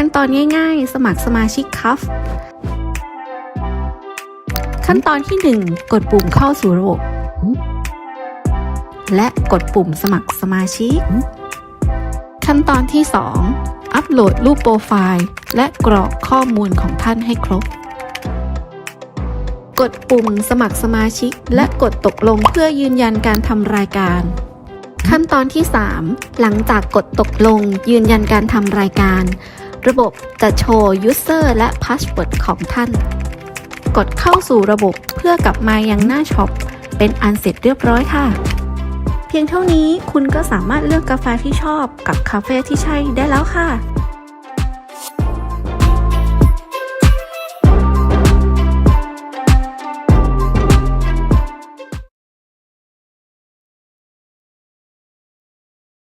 ขั้นตอนง่ายๆ สมัครสมาชิกคัฟขั้นตอนที่ 1 กดปุ่มเข้าสู่ระบบ และกดปุ่มสมัครสมาชิก ขั้นตอนที่ 2 อัปโหลดรูปโปรไฟล์ และกรอกข้อมูลของท่านให้ครบ กดปุ่มสมัครสมาชิก และกดตกลงเพื่อยืนยันการทำรายการ ขั้นตอนที่ 3 หลังจากกดตกลงยืนยันการทำรายการ ระบบจะโชว์ User และ Password ของท่าน กดเข้าสู่ระบบเพื่อกลับมายังหน้าช็อป เป็นอันเสร็จเรียบร้อยค่ะ เพียงเท่านี้คุณก็สามารถเลือกกาแฟที่ชอบกับคาเฟ่ที่ใช่ได้แล้วค่ะ